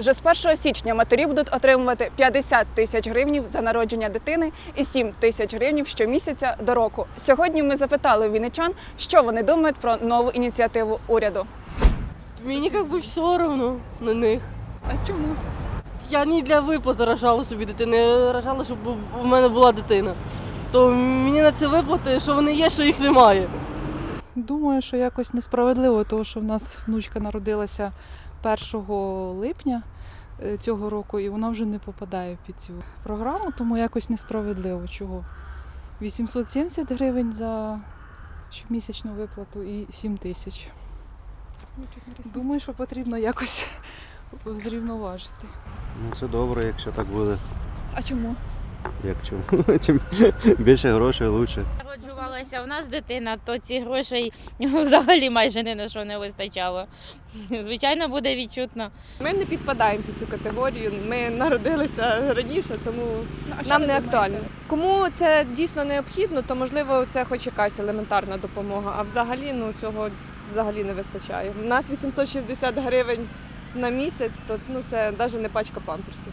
Вже з 1 січня матері будуть отримувати 50 тисяч гривнів за народження дитини і 7 тисяч гривнів щомісяця до року. Сьогодні ми запитали у вінничан, що вони думають про нову ініціативу уряду. Мені як би все равно на них. А чому? Я не для виплати рожала собі дитину, я рожала, щоб у мене була дитина. То мені на це виплати, що вони є, що їх немає. Думаю, що якось несправедливо, тому що в нас внучка народилася 1 липня е, цього року, і вона вже не попадає під цю програму, тому якось несправедливо. Чого? 870 гривень за щомісячну виплату і 7 тисяч. Думаю, що потрібно якось зрівноважити. Ну, це добре, якщо так буде. А чому? Як чому? Чим більше грошей, краще. Народжувалася в нас дитина, то ці грошей взагалі майже ні на що не вистачало. Звичайно, буде відчутно. Ми не підпадаємо під цю категорію. Ми народилися раніше, тому нам не актуально. Кому це дійсно необхідно, то можливо це хоч якась елементарна допомога. А взагалі ну цього взагалі не вистачає. У нас 860 гривень на місяць, то ну це навіть не пачка памперсів.